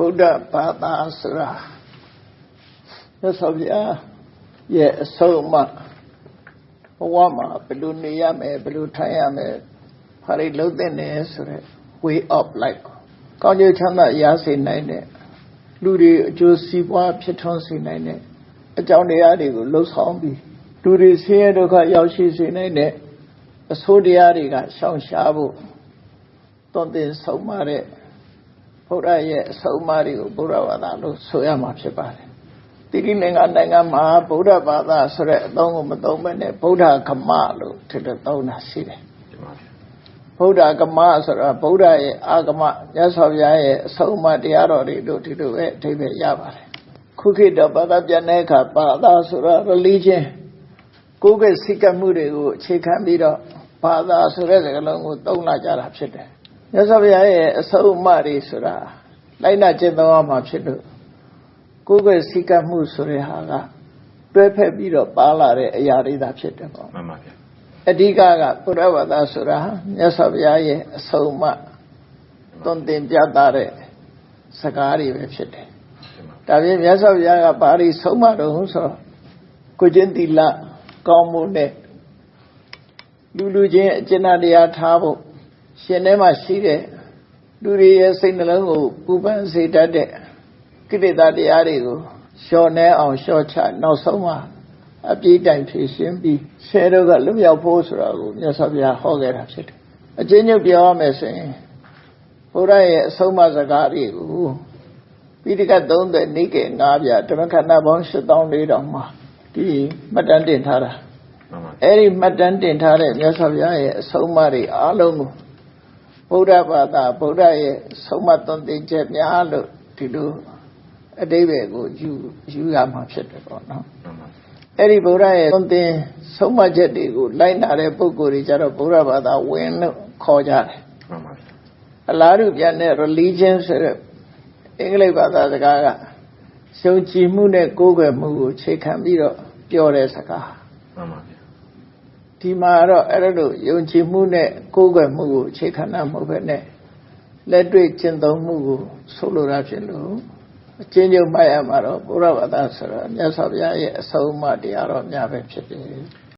ဗုဒ္ဓဘာသာဆိုတာမြတ်စွာဘုရားရဲ့အဆုံးအမဘဝမှာဘယ်လိုနေရမယ်ဘယ်လိုထိုင်ရမယ်ဘာတွေလုပ်သင့်တယ်ဆိုတဲ့ way of life ကောင်းကျိုးချမ်းသာရစေနိုင်တဲ့လူတွေအကျိုးစီးပွားဖြစ်ထွန်းစေနိုင်တဲ့အကြောင်းတရားတွေကိုလှုပ်ဆောင်ပြီးလူတွေဆင်းရဲဒုက္ခရောက်ရှိစေနိုင်တဲ့အဆိုးတရားတွေကရှောင်ရှားဖို့သွန်သင်ဆုံးမတဲ့ ဘုရားရဲ့အဆုံးအမတွေကိုဘုရားဘာသာလို့ဆိုရမှာဖြစ်ပါတယ်တိရိလင်္ကာနိုင်ငံမှာဗုဒ္ဓဘာသာဆိုတဲ့အသုံးကိုမသုံးဘဲနဲ့ဗုဒ္ဓကမလို့ထည့်သုံးတာရှိတယ်ဗုဒ္ဓကမဆိုတာဗုဒ္ဓရဲ့အာဂမမြတ်စွာဘုရားရဲ့အဆုံးအမတရားတော်တွေတို့ဒီလိုပဲအထိပ္ပယ်ရပါတယ်ခုခေတ်တော့ဘာသာပြန်တဲ့အခါဘာသာဆိုတာ religion ကိုယ်ကစိတ်ကမှုတွေကိုအခြေခံပြီးတော့ဘာသာဆိုတဲ့စကားလုံးကိုသုံးလာကြတာဖြစ်တယ် မြတ်စွာဘုရားရဲ့အဆုံးအမတွေဆိုတာလိုက်နာကျင့်သုံးရမှာဖြစ်လို့ကိုယ်ကစိတ်ကမှုဆိုတဲ့ဟာကတွဲဖက်ပြီးတော့ပါလာတဲ့အရာတွေသာဖြစ်တယ်ပေါ့မှန်ပါဗျာအဓိကကဘုရားဘာသာဆိုတာမြတ်စွာဘုရားရဲ့အဆုံးအမသွန်သင်ပြသတဲ့စကားတွေပဲဖြစ်တယ်ဒါပြင်မြတ်စွာဘုရားကဘာတွေဆုံးမတော်ဟုဆိုတော့ကိုချင်းတိလကောင်းမှုနဲ့လူလူချင်းအကျဉ်းတရားထားဖို့ ရှင်ထဲမှာရှိတဲ့လူတွေရဲ့စိတ်နှလုံးကိုပူပန်စေတတ်တဲ့ကိလေသာတရားတွေကိုလျှော်နှဲအောင်လျှော့ချနောက်ဆုံးမှာအပြည့်တိုင်ဖြည့်ရှင်းပြီးဆဲတော့ကလွတ်မြောက်ဖို့ဆိုတာကိုမြတ်စွာဘုရားဟောခဲ့တာဖြစ်တယ်အချင်းချင်းပြောရမယ်ဆိုရင်ဘုရားရဲ့အဆုံးအမစကားတွေကိုပိဋကတ်30နိကေ9ပြဓမ္မခန္ဓာပေါင်း8400မှာဒီမှတ်တမ်းတင်ထားတာအဲ့ဒီမှတ်တမ်းတင်ထားတဲ့မြတ်စွာဘုရားရဲ့အဆုံးအမတွေအားလုံးကို ဗုဒ္ဓဘာသာဗုဒ္ဓရဲ့ဆုံးမသွန်သင်ချက်များလို့ဒီလိုအတိဘယ်ကိုယူယူရမှာဖြစ်တယ်ပေါ့နော်အဲ့ဒီဗုဒ္ဓရဲ့သွန်သင်ဆုံးမချက်တွေကိုလိုက်နာတဲ့ပုဂ္ဂိုလ်တွေကြတော့ဗုဒ္ဓဘာသာဝင်လို့ခေါ်ကြတယ်အလားတူပြန်တဲ့ religion ဆိုတဲ့အင်္ဂလိပ်ဘာသာစကားကရှုံကြည်မှုနဲ့ကိုးကွယ်မှုကိုခြေခံပြီးတော့ပြောတဲ့စကားမှန်ပါဗျာ ဒီမှာတော့အဲ့လိုယုံကြည်မှုနဲ့ကိုးကွယ်မှုကိုအခြေခံတာမဟုတ်ဘဲနဲ့လက်တွေ့ကျင့်သုံးမှုကိုဆိုလိုတာဖြစ်လို့အချင်းချင်းမှတ်ရမှာတော့ဘုရားဘာသာဆိုတော့မြတ်စွာဘုရားရဲ့အဆုံးအမတရားတော်များပဲဖြစ်တယ်